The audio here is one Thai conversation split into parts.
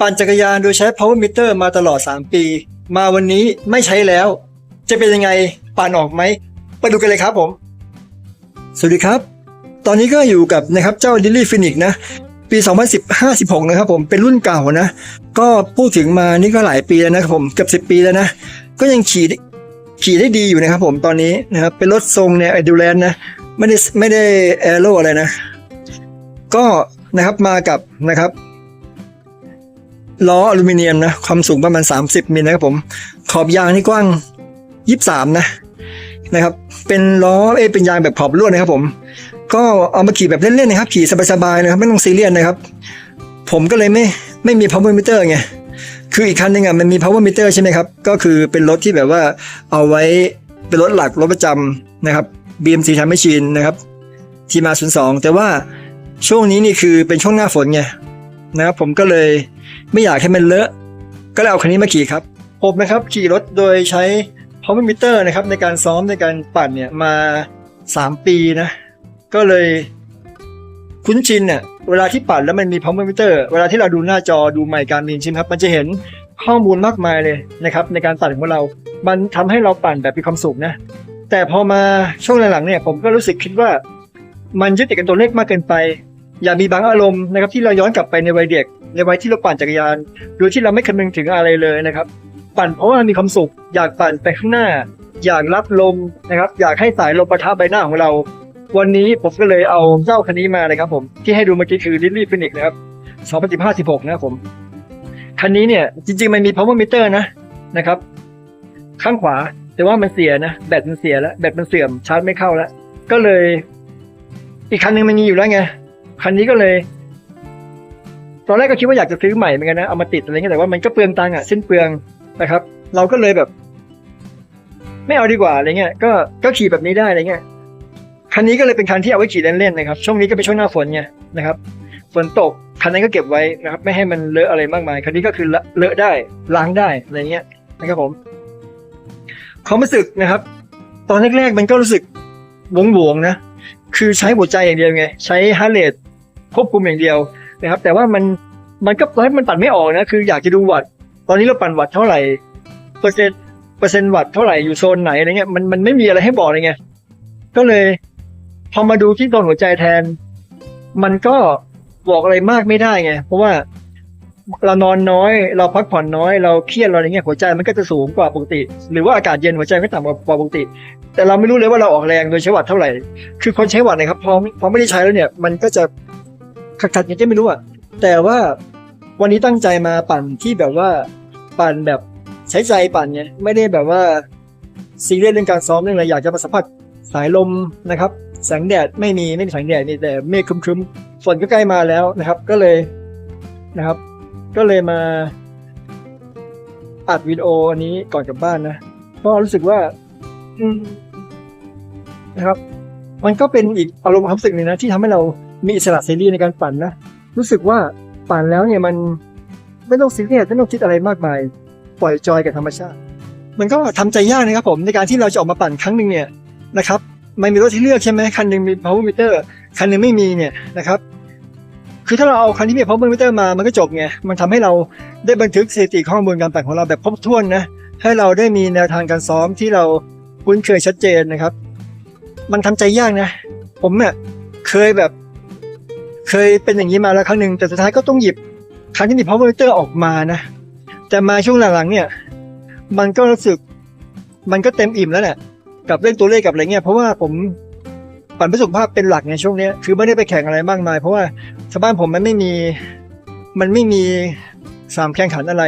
ปั่นจักรยานโดยใช้ power meter มาตลอด 3 ปี มาวันนี้ไม่ใช้แล้ว จะเป็นยังไงปั่นออกไหมไปดูกันเลยครับผม สวัสดีครับ ตอนนี้ก็อยู่กับนะครับเจ้า Lily Phoenix นะ ปี 2015-16 นะครับผมเป็นรุ่นเก่านะ ก็พูดถึงมานี่ก็หลายปีแล้วนะครับผมเกือบ10 ปีแล้วนะ ก็ยังขี่ขี่ได้ดีอยู่นะครับผมตอนนี้นะครับเป็นรถทรงเนี่ยไอดูแลนนะไม่ได้ไม่ได้แอโร่อะไรนะ ก็นะครับมากับนะครับ ล้ออลูมิเนียมนะ ความสูงประมาณ 30มิลนะครับผม ขอบยางนี่กว้าง 23 นะนะครับ เป็นล้อเอเป็นยางแบบขอบลวดนะครับผม ก็เอามาขี่แบบเล่นๆนะครับ ขี่สบายๆนะครับ ไม่ต้องซีเรียสนะครับ ผมก็เลยไม่ไม่มี power meter ไง คืออีกคันนึงอะมันมี power meter ใช่ไหมครับ ก็คือเป็นรถที่แบบว่าเอาไว้เป็นรถหลักรถประจำนะครับ BMC Time Machine นะครับทีมา02แต่ว่าช่วงนี้นี่คือเป็นช่วงหน้าฝนไงนะครับผมก็เลย ไม่อยากให้มันเลอะ ก็เลยเอาคันนี้มาขี่ครับผมนะครับขี่รถโดยใช้ power meter นะครับในการซ้อมในการปั่นเนี่ยมา 3 ปีนะ ก็เลยคุ้นชินเนี่ยเวลาที่ปั่นแล้วมันมี power meter เวลาที่เราดูหน้าจอดูไมค์การมินชิมครับ มันจะเห็นข้อมูลมากมายเลยนะครับ ในการปั่นของเรา มันทำให้เราปั่นแบบมีความสุขนะ แต่พอมาช่วงหลังๆเนี่ย ผมก็รู้สึกคิดว่า มันยึดติดกับตัวเลขมากเกินไป อย่ามีบางอารมณ์นะครับที่เราย้อนกลับไปในวัยเด็ก ในวัยที่เราปั่นจักรยาน โดยที่เราไม่คำนึงถึงอะไรเลยนะครับ ปั่นเพราะว่ามีความสุข อยากปั่นไปข้างหน้า อยากรับลมนะครับ อยากให้สายลมประทะใบหน้าของเรา วันนี้ผมก็เลยเอาเจ้าคันนี้มาเลยครับผมที่ให้ดูเมื่อกี้คือ Lily Phoenix นะครับ2015-16นะครับผมคันนี้เนี่ยจริงๆมันมี power meter นะนะครับ ข้างขวาแต่ว่ามันเสียนะแบตมันเสียแล้วแบตมันเสื่อมชาร์จไม่เข้าแล้วก็เลย อีกคันหนึงมันมีอยู่แล้วไง คันนี้ก็เลย ตอนแรกก็คิดว่าอยากจะซื้อใหม่เหมือนกันนะเอามาติดอะไรเงี้ยแต่ว่ามันก็เปลืองตังค์อะสิ้นเปลืองนะครับ เราก็เลยแบบ ไม่เอาดีกว่าอะไรเงี้ยก็ก็ขี่แบบนี้ได้อะไรเงี้ยคันนี้ก็เลยเป็นคันที่เอาไว้ขี่เล่นๆนะครับ ช่วงนี้ก็เป็นช่วงหน้าฝนไงนะครับฝนตกคันนั้นก็เก็บไว้นะครับ ไม่ให้มันเลอะอะไรมากมาย คันนี้ก็คือเลอะได้ล้างได้อะไรเงี้ยนะครับผมความรู้สึกนะครับ ตอนแรกๆมันก็รู้สึกวงวงๆนะ คือใช้หัวใจอย่างเดียวไง ใช้ฮาร์เรทควบคุมอย่างเดียวนะครับ แต่ว่ามันมันก็ตอนนี้มันปั่นไม่ออกนะ คืออยากจะดูวัดตอนนี้เราปั่นวัดเท่าไหร่เปอร์เซ็นต์เปอร์เซ็นต์วัดเท่าไหร่อยู่โซนไหนอะไรเงี้ยมันมันไม่มีอะไรให้บอกเลยไงก็เลยพอมาดูที่ตอนหัวใจแทน มันก็บอกอะไรมากไม่ได้ไง เพราะว่า เรานอนน้อย เราพักผ่อนน้อย เราเครียดเราอะไรเงี้ยหัวใจมันก็จะสูงกว่าปกติ หรือว่าอากาศเย็นหัวใจก็ต่ำกว่าปกติ แต่เราไม่รู้เลยว่าเราออกแรงโดยใช้วัตต์เท่าไหร่ คือคนใช้วัตต์เนะครับพอพอไม่ได้ใช้แล้วเนี่ยมันก็จะขัดๆยังไงไม่รู้อะแต่ว่าวันนี้ตั้งใจมาปั่นที่แบบว่าปั่นแบบใช้ใจปั่นไงไม่ได้แบบว่าซีเรียสเรื่องการซ้อมเรื่องอะไรอยากจะมาสัมผัสสายลมนะครับแสงแดดไม่มีไม่มีแสงแดดมีแต่เมฆครึ้มๆฝนก็ใกล้มาแล้วนะครับ ก็เลยนะครับ ก็เลยมาอัดวิดีโออันนี้ก่อนกลับบ้านนะก็รู้สึกว่านะครับ มันก็เป็นอีกอารมณ์ความรู้สึกหนึ่งนะที่ทำให้เรามีอิสระเสรีในการปั่นนะรู้สึกว่าปั่นแล้วเนี่ยมันไม่ต้องซีเรียสไม่ต้องคิดอะไรมากมาย ปล่อยจอยกับธรรมชาติ มันก็ทำใจยากนะครับ ผมในการที่เราจะออกมาปั่นครั้งหนึ่งเนี่ยนะครับ มันมีรถที่เลือกใช่ไหมคันหนึ่งมี power meter คันหนึ่งไม่มีเนี่ยนะครับ คือถ้าเราเอาคันที่มี power meter มามันก็จบไง มันทำให้เราได้บันทึกสถิติข้อมูลการปั่นของเราแบบครบถ้วนนะ ให้เราได้มีแนวทางการซ้อมที่เราคุ้นเคยชัดเจนนะครับ มันทำใจยากนะ ผมเนี่ยเคยแบบ เคยเป็นอย่างนี้มาแล้วครั้งหนึ่งแต่สุดท้ายก็ต้องหยิบคันที่มี power meter ออกมานะ แต่มาช่วงหลังๆเนี่ย มันก็รู้สึก มันก็เต็มอิ่มแล้วแหละกับเรื่องตัวเลขกับอะไรเงี้ยเพราะว่าผม ปั่นเพื่อสุขภาพเป็นหลักในช่วงนี้คือไม่ได้ไปแข่งอะไรมากมาย เพราะว่าชาวบ้านผมมันไม่มีมันไม่มีสามแข่งขันอะไร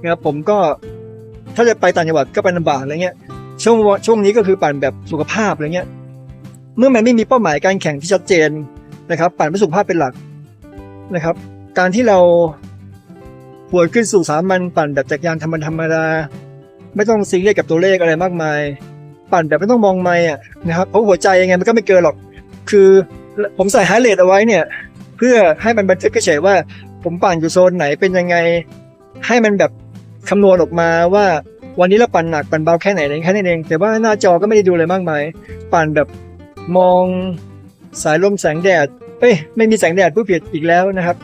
นะครับผมก็ถ้าจะไปต่างจังหวัดก็ไปลำบากอะไรเงี้ยช่วงช่วงนี้ก็คือปั่นแบบสุขภาพอะไรเงี้ย เมื่อมันไม่มีเป้าหมายการแข่งที่ชัดเจนนะครับ ปั่นเพื่อสุขภาพเป็นหลักนะครับ การที่เราหวนขึ้นสู่สามัญปั่นแบบจักรยานธรรมดาธรรมดาไม่ต้องซีเรียสกับตัวเลขอะไรมากมาย ปั่นแบบไม่ต้องมองไม่อะนะครับเพราะหัวใจยังไงมันก็ไม่เกินหรอก คือผมใส่ไฮเรทเอาไว้เนี่ย เพื่อให้มันบันทึกเฉยๆว่า ผมปั่นอยู่โซนไหนเป็นยังไง ให้มันแบบคำนวณออกมาว่าวันนี้เราปั่นหนักปั่นเบาแค่ไหนแค่นั้นเอง แต่ว่าหน้าจอก็ไม่ได้ดูอะไรมากมาย ปั่นแบบมองสายลมแสงแดด เอ้ยไม่มีแสงแดดผู้ผิดอีกแล้วนะครับ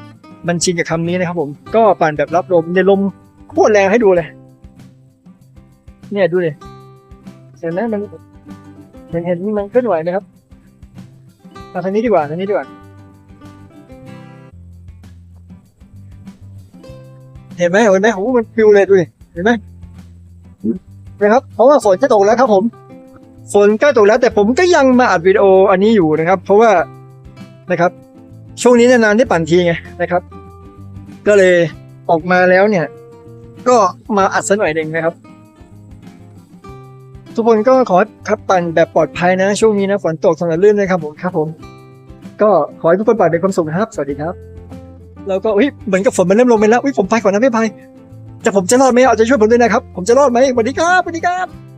มันชินกับคำนี้นะครับผมก็ปั่นแบบรับลมในลมโคตรแรงให้ดูเลย เนี่ยดูเลย ห็นไหมมันเห็นเห็นมันเคลื่อนไหวไหมครับมาทางนี้ดีกว่าทางนี้ดีกว่าเห็นไหมเห็นไหมโอ้มันฟิวเลยดูดิเห็นไหมนะครับ เพราะว่าฝนจะตกแล้วครับผมฝนใกล้ตกแล้ว แต่ผมก็ยังมาอัดวิดีโออันนี้อยู่นะครับ เพราะว่านะครับ ช่วงนี้นานๆได้ปั่นทีไงนะครับ ก็เลยออกมาแล้วเนี่ย ก็มาอัดซะหน่อยหนึ่งนะครับ ทุกคนก็ขอขับปั่นแบบปลอดภัยนะ ช่วงนี้นะฝนตกถนนลื่นเลยครับผมครับผม ก็ขอให้ทุกคนปั่นเป็นความสุขนะครับ สวัสดีครับ แล้วก็อุ้ยเหมือนกับฝนมันเริ่มลงไปแล้วอุ้ยผมไปก่อนนะไม่ไปแต่ผมจะรอดไหมเอาใจะช่วยผมด้วยนะครับ ผมจะรอดไหมสวัสดีครับสวัสดีครับ